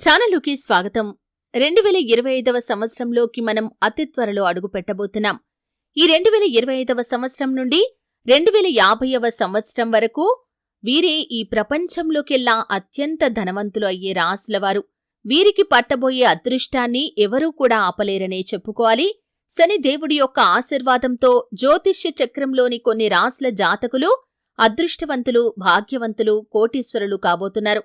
ఛానలుకి స్వాగతం. రెండు వేల ఇరవై ఐదవ సంవత్సరంలోకి మనం అతి త్వరలో అడుగు పెట్టబోతున్నాం ఈ రెండు వేల ఇరవై ఐదవ సంవత్సరం నుండి రెండు వేల యాభైవ సంవత్సరం వరకు వీరే ఈ ప్రపంచంలోకెల్లా అత్యంత ధనవంతులు అయ్యే రాసులవారు. వీరికి పట్టబోయే అదృష్టాన్ని ఎవరూ కూడా ఆపలేరనే చెప్పుకోవాలి. శని దేవుడి యొక్క ఆశీర్వాదంతో జ్యోతిష్య చక్రంలోని కొన్ని రాసుల జాతకులు అదృష్టవంతులు భాగ్యవంతులు కోటీశ్వరులు కాబోతున్నారు.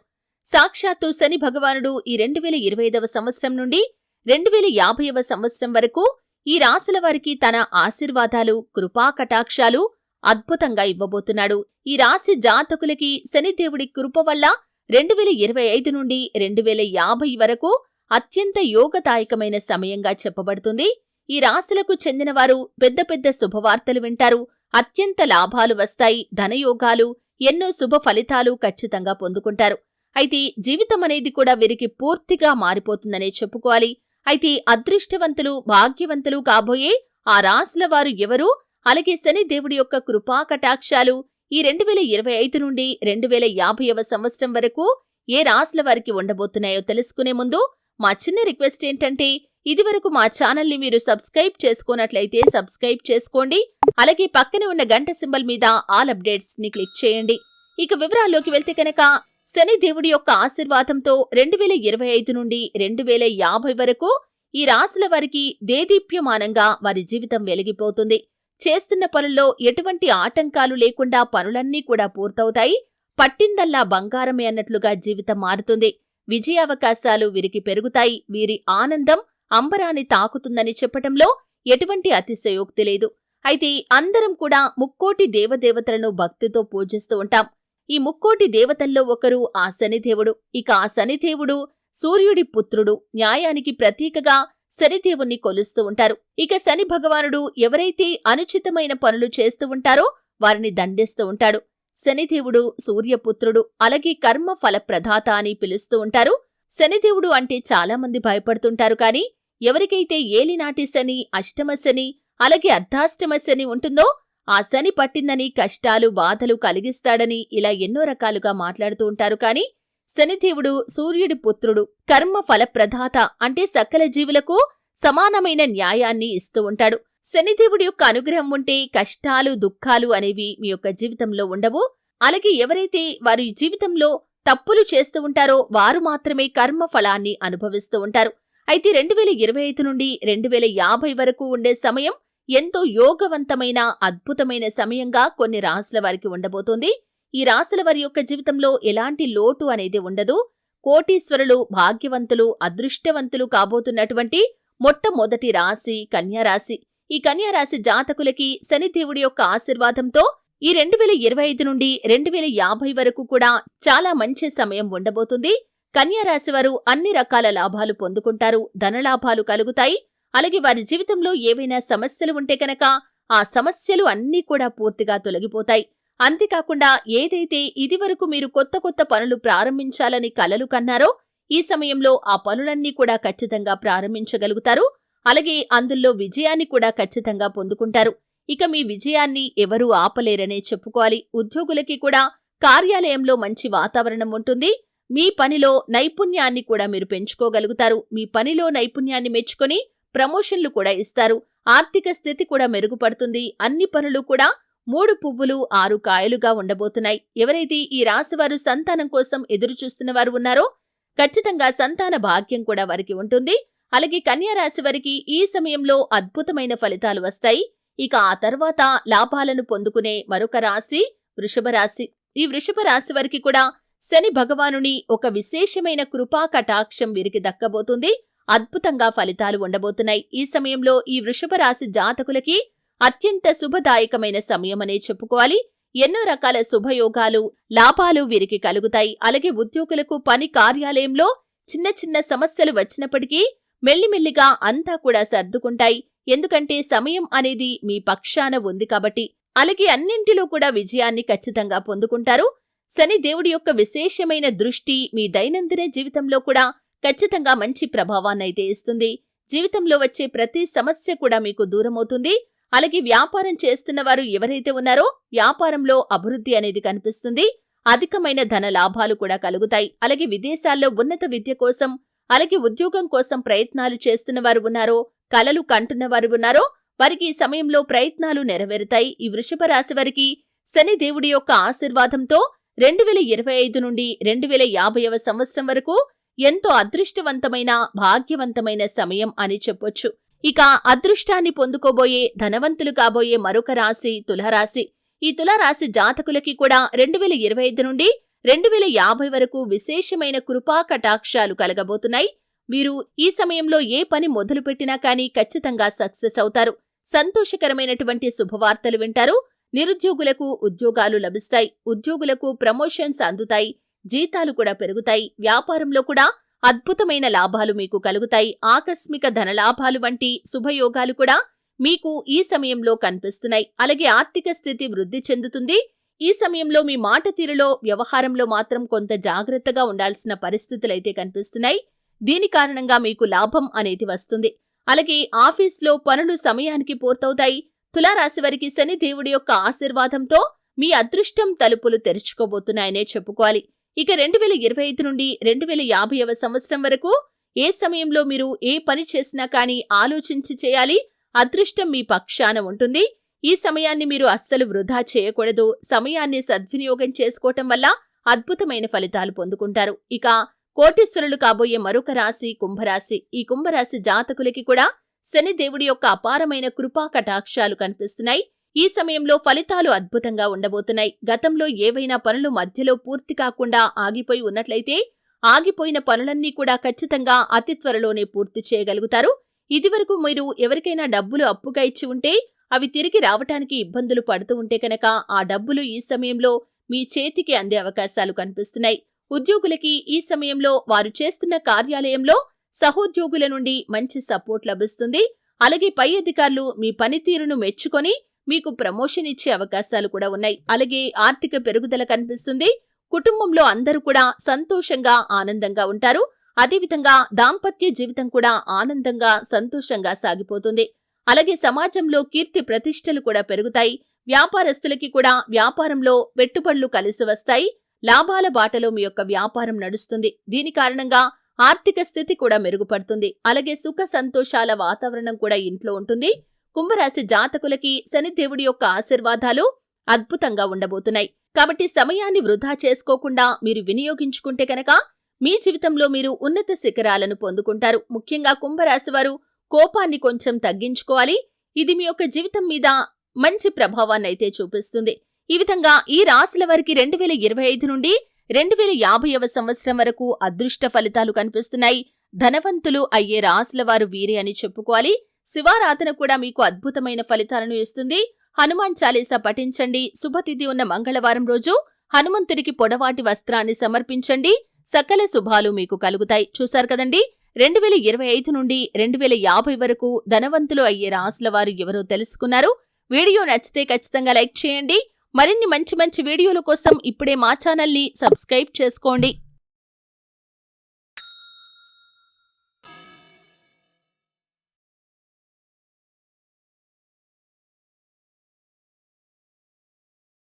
సాక్షాత్తు శని భగవానుడు ఈ రెండు వేల ఇరవై ఐదవ సంవత్సరం నుండి రెండు వేల యాభైవ సంవత్సరం వరకు ఈ రాశుల వారికి తన ఆశీర్వాదాలు కృపా కటాక్షాలు అద్భుతంగా ఇవ్వబోతున్నాడు. ఈ రాశి జాతకులకి శనిదేవుడి కృప వల్ల రెండు వేల ఇరవై ఐదు నుండి రెండు వేల యాభై వరకు అత్యంత యోగదాయకమైన సమయంగా చెప్పబడుతుంది. ఈ రాశులకు చెందినవారు పెద్ద పెద్ద శుభవార్తలు వింటారు. అత్యంత లాభాలు వస్తాయి. ధనయోగాలు ఎన్నో శుభ ఫలితాలు ఖచ్చితంగా పొందుకుంటారు. అయితే జీవితం అనేది కూడా వీరికి పూర్తిగా మారిపోతుందనే చెప్పుకోవాలి. అయితే అదృష్టవంతులు భాగ్యవంతులు కాబోయే ఆ రాసుల వారు ఎవరు? అలాగే శని దేవుడి యొక్క కృపా కటాక్షాలు ఈ రెండు వేల ఇరవై ఐదు నుండి రెండు వేల యాభైవ సంవత్సరం వరకు ఏ రాసుల వారికి ఉండబోతున్నాయో తెలుసుకునే ముందు మా చిన్న రిక్వెస్ట్ ఏంటంటే ఇదివరకు మా ఛానల్ని మీరు సబ్స్క్రైబ్ చేసుకున్నట్లయితే సబ్స్క్రైబ్ చేసుకోండి. అలాగే పక్కనే ఉన్న గంట సింబల్ మీద ఆల్ అప్డేట్స్ని క్లిక్ చేయండి. ఇక వివరాల్లోకి వెళ్తే కనుక శని దేవుడి యొక్క ఆశీర్వాదంతో రెండు వేల ఇరవై ఐదు నుండి రెండు వేల యాభై వరకు ఈ రాశుల వారికి దేదీప్యమానంగా వారి జీవితం వెలిగిపోతుంది. చేస్తున్న పనుల్లో ఎటువంటి ఆటంకాలు లేకుండా పనులన్నీ కూడా పూర్తవుతాయి. పట్టిందల్లా బంగారమే అన్నట్లుగా జీవితం మారుతుంది. విజయావకాశాలు వీరికి పెరుగుతాయి. వీరి ఆనందం అంబరాన్ని తాకుతుందని చెప్పటంలో ఎటువంటి అతిశయోక్తి లేదు. అయితే అందరం కూడా ముక్కోటి దేవదేవతలను భక్తితో పూజిస్తూ ఉంటాం. ఈ ముక్కోటి దేవతల్లో ఒకరు ఆ శనిదేవుడు. ఇక ఆ శనిదేవుడు సూర్యుడి పుత్రుడు. న్యాయానికి ప్రతీకగా శనిదేవుణ్ణి కొలుస్తూ ఉంటారు. ఇక శని భగవానుడు ఎవరైతే అనుచితమైన పనులు చేస్తూ ఉంటారో వారిని దండిస్తూ ఉంటాడు. శనిదేవుడు సూర్యపుత్రుడు. అలాగే కర్మ ఫలప్రదాత అని పిలుస్తూ ఉంటారు. శనిదేవుడు అంటే చాలా మంది భయపడుతుంటారు కాని ఎవరికైతే ఏలినాటి శని అష్టమ శని అలాగే అర్ధాష్టమ శని ఉంటుందో ఆ శని పట్టిందని కష్టాలు బాధలు కలిగిస్తాడని ఇలా ఎన్నో రకాలుగా మాట్లాడుతూ ఉంటారు. కాని శనిదేవుడు సూర్యుడి పుత్రుడు కర్మ ఫలప్రదాత అంటే సకల జీవులకు సమానమైన న్యాయాన్ని ఇస్తూ ఉంటాడు. శనిదేవుడి యొక్క అనుగ్రహం ఉంటే కష్టాలు దుఃఖాలు అనేవి మీ యొక్క జీవితంలో ఉండవు. అలాగే ఎవరైతే వారి జీవితంలో తప్పులు చేస్తూ ఉంటారో వారు మాత్రమే కర్మ ఫలాన్ని అనుభవిస్తూ ఉంటారు. అయితే రెండు వేల ఇరవై ఐదు నుండి రెండు వేల యాభై వరకు ఉండే సమయం ఎంతో యోగవంతమైన అద్భుతమైన సమయంగా కొన్ని రాసుల వారికి ఉండబోతోంది. ఈ రాసుల వారి యొక్క జీవితంలో ఎలాంటి లోటు అనేది ఉండదు. కోటీశ్వరులు భాగ్యవంతులు అదృష్టవంతులు కాబోతున్నటువంటి మొట్టమొదటి రాశి కన్యారాశి ఈ కన్యారాశి జాతకులకి శనిదేవుడి యొక్క ఆశీర్వాదంతో ఈ రెండు వేల ఇరవై ఐదు నుండి రెండు వేల యాభై వరకు కూడా చాలా మంచి సమయం ఉండబోతుంది. కన్యారాశి వారు అన్ని రకాల లాభాలు పొందుకుంటారు. ధనలాభాలు కలుగుతాయి. అలాగే వారి జీవితంలో ఏవైనా సమస్యలు ఉంటే కనుక ఆ సమస్యలు అన్నీ కూడా పూర్తిగా తొలగిపోతాయి. అంతేకాకుండా ఏదైతే ఇదివరకు మీరు కొత్త కొత్త పనులు ప్రారంభించాలని కలలు కన్నారో ఈ సమయంలో ఆ పనులన్నీ కూడా ఖచ్చితంగా ప్రారంభించగలుగుతారు. అలాగే అందులో విజయాన్ని కూడా ఖచ్చితంగా పొందుకుంటారు. ఇక మీ విజయాన్ని ఎవరూ ఆపలేరనే చెప్పుకోవాలి. ఉద్యోగులకి కూడా కార్యాలయంలో మంచి వాతావరణం ఉంటుంది. మీ పనిలో నైపుణ్యాన్ని కూడా మీరు పెంచుకోగలుగుతారు. మీ పనిలో నైపుణ్యాన్ని మెచ్చుకొని ప్రమోషన్లు కూడా ఇస్తారు. ఆర్థిక స్థితి కూడా మెరుగుపడుతుంది. అన్ని పనులు కూడా మూడు పువ్వులు ఆరు కాయలుగా ఉండబోతున్నాయి. ఎవరైతే ఈ రాశివారు సంతానం కోసం ఎదురు చూస్తున్న వారు ఉన్నారో ఖచ్చితంగా సంతాన భాగ్యం కూడా వారికి ఉంటుంది. అలాగే కన్యా రాశి వారికి ఈ సమయంలో అద్భుతమైన ఫలితాలు వస్తాయి. ఇక ఆ తర్వాత లాభాలను పొందుకునే మరొక రాశి వృషభ రాశి. ఈ వృషభ రాశి వారికి కూడా శని భగవానుని ఒక విశేషమైన కృపా కటాక్షం వీరికి దక్కబోతుంది. అద్భుతంగా ఫలితాలు ఉండబోతున్నాయి. ఈ సమయంలో ఈ వృషభ రాశి జాతకులకి అత్యంత శుభదాయకమైన సమయమనే చెప్పుకోవాలి. ఎన్నో రకాల శుభయోగాలు లాభాలు వీరికి కలుగుతాయి. అలాగే ఉద్యోగులకు పని కార్యాలయంలో చిన్న చిన్న సమస్యలు వచ్చినప్పటికీ మెల్లిమెల్లిగా అంతా కూడా సర్దుకుంటాయి. ఎందుకంటే సమయం అనేది మీ పక్షాన ఉంది కాబట్టి. అలాగే అన్నింటిలో కూడా విజయాన్ని ఖచ్చితంగా పొందుకుంటారు. శని దేవుడి యొక్క విశేషమైన దృష్టి మీ దైనందిన జీవితంలో కూడా ఖచ్చితంగా మంచి ప్రభావాన్నైతే ఇస్తుంది. జీవితంలో వచ్చే ప్రతి సమస్య కూడా మీకు దూరమవుతుంది. అలాగే వ్యాపారం చేస్తున్న వారు ఎవరైతే ఉన్నారో వ్యాపారంలో అభివృద్ధి అనేది కనిపిస్తుంది. అధికమైన ధన లాభాలు కూడా కలుగుతాయి. అలాగే విదేశాల్లో ఉన్నత విద్య కోసం అలాగే ఉద్యోగం కోసం ప్రయత్నాలు చేస్తున్న వారు ఉన్నారో కలలు కంటున్న వారు ఉన్నారో వారికి ఈ సమయంలో ప్రయత్నాలు నెరవేరుతాయి. ఈ వృషభ రాశి వారికి శని దేవుడి యొక్క ఆశీర్వాదంతో రెండు వేల ఇరవై ఐదు నుండి రెండు వేల యాభైవ సంవత్సరం వరకు ఎంతో అదృష్టవంతమైన భాగ్యవంతమైన సమయం అని చెప్పొచ్చు. ఇక అదృష్టాన్ని పొందుకోబోయే ధనవంతులు కాబోయే మరొక రాశి తులరాశి. ఈ తులారాశి జాతకులకి కూడా రెండు వేల ఇరవై ఐదు నుండి రెండు వేల యాభై వరకు విశేషమైన కృపా కటాక్షాలు కలగబోతున్నాయి. వీరు ఈ సమయంలో ఏ పని మొదలుపెట్టినా కానీ ఖచ్చితంగా సక్సెస్ అవుతారు. సంతోషకరమైనటువంటి శుభవార్తలు వింటారు. నిరుద్యోగులకు ఉద్యోగాలు లభిస్తాయి. ఉద్యోగులకు ప్రమోషన్స్ అందుతాయి. జీతాలు కూడా పెరుగుతాయి. వ్యాపారంలో కూడా అద్భుతమైన లాభాలు మీకు కలుగుతాయి. ఆకస్మిక ధనలాభాలు వంటి శుభయోగాలు కూడా మీకు ఈ సమయంలో కనిపిస్తున్నాయి. అలాగే ఆర్థిక స్థితి వృద్ధి చెందుతుంది. ఈ సమయంలో మీ మాట తీరులో వ్యవహారంలో మాత్రం కొంత జాగ్రత్తగా ఉండాల్సిన పరిస్థితులైతే కనిపిస్తున్నాయి. దీని కారణంగా మీకు లాభం అనేది వస్తుంది. అలాగే ఆఫీస్లో పనులు సమయానికి పూర్తవుతాయి. తులారాశి వారికి శని దేవుడి యొక్క ఆశీర్వాదంతో మీ అదృష్టం తలుపులు తెరుచుకోబోతున్నాయనే చెప్పుకోవాలి. ఇక రెండు వేల ఇరవై ఐదు నుండి రెండు వేల యాభైవ సంవత్సరం వరకు ఏ సమయంలో మీరు ఏ పని చేసినా కానీ ఆలోచించి చేయాలి అదృష్టం మీ పక్షాన ఉంటుంది. ఈ సమయాన్ని మీరు అస్సలు వృధా చేయకూడదు. సమయాన్ని సద్వినియోగం చేసుకోవటం వల్ల అద్భుతమైన ఫలితాలు పొందుకుంటారు. ఇక కోటీశ్వరులు కాబోయే మరొక రాశి కుంభరాశి. ఈ కుంభరాశి జాతకులకి కూడా శని దేవుడి యొక్క అపారమైన కృపా కటాక్షాలు కనిపిస్తున్నాయి. ఈ సమయంలో ఫలితాలు అద్భుతంగా ఉండబోతున్నాయి. గతంలో ఏవైనా పనులు మధ్యలో పూర్తి కాకుండా ఆగిపోయి ఉన్నట్లయితే ఆగిపోయిన పనులన్నీ కూడా ఖచ్చితంగా అతి త్వరలోనే పూర్తి చేయగలుగుతారు. ఇదివరకు మీరు ఎవరికైనా డబ్బులు అప్పుగా ఇచ్చి ఉంటే అవి తిరిగి రావటానికి ఇబ్బందులు పడుతూ ఉంటే కనుక ఆ డబ్బులు ఈ సమయంలో మీ చేతికి అందే అవకాశాలు కనిపిస్తున్నాయి. ఉద్యోగులకి ఈ సమయంలో వారు చేస్తున్న కార్యాలయంలో సహోద్యోగుల నుండి మంచి సపోర్ట్ లభిస్తుంది. అలాగే పై అధికారులు మీ పనితీరును మెచ్చుకొని మీకు ప్రమోషన్ ఇచ్చే అవకాశాలు కూడా ఉన్నాయి. అలాగే ఆర్థిక పెరుగుదల కనిపిస్తుంది. కుటుంబంలో అందరూ కూడా సంతోషంగా ఆనందంగా ఉంటారు. అదేవిధంగా దాంపత్య జీవితం కూడా ఆనందంగా సంతోషంగా సాగిపోతుంది. అలాగే సమాజంలో కీర్తి ప్రతిష్టలు కూడా పెరుగుతాయి. వ్యాపారస్తులకి కూడా వ్యాపారంలో పెట్టుబడులు కలిసి వస్తాయి. లాభాల బాటలో మీ యొక్క వ్యాపారం నడుస్తుంది. దీని కారణంగా ఆర్థిక స్థితి కూడా మెరుగుపడుతుంది. అలాగే సుఖ సంతోషాల వాతావరణం కూడా ఇంట్లో ఉంటుంది. కుంభరాశి జాతకులకి శనిదేవుడి యొక్క ఆశీర్వాదాలు అద్భుతంగా ఉండబోతున్నాయి. కాబట్టి సమయాన్ని వృధా చేసుకోకుండా మీరు వినియోగించుకుంటే కనుక మీ జీవితంలో మీరు ఉన్నత శిఖరాలను పొందుకుంటారు. ముఖ్యంగా కుంభరాశి వారు కోపాన్ని కొంచెం తగ్గించుకోవాలి. ఇది మీ యొక్క జీవితం మీద మంచి ప్రభావాన్ని అయితే చూపిస్తుంది. ఈ విధంగా ఈ రాశుల వారికి రెండు వేల ఇరవై ఐదు నుండి రెండు వేల యాభైవ సంవత్సరం వరకు అదృష్ట ఫలితాలు కనిపిస్తున్నాయి. ధనవంతులు అయ్యే రాశుల వారు వీరే అని చెప్పుకోవాలి. శివారాధన కూడా మీకు అద్భుతమైన ఫలితాలను ఇస్తుంది. హనుమాన్ చాలీసా పఠించండి. శుభతిథి ఉన్న మంగళవారం రోజు హనుమంతుడికి పొడవాటి వస్త్రాన్ని సమర్పించండి. సకల శుభాలు మీకు కలుగుతాయి. చూశారు కదండి? రెండు వేల ఇరవై ఐదు నుండి రెండు వేల యాభై వరకు ధనవంతులు అయ్యే రాసుల వారు ఎవరో తెలుసుకున్నారు. వీడియో నచ్చితే ఖచ్చితంగా లైక్ చేయండి. మరిన్ని మంచి మంచి వీడియోల కోసం ఇప్పుడే మా ఛానల్ని సబ్స్క్రైబ్ చేసుకోండి.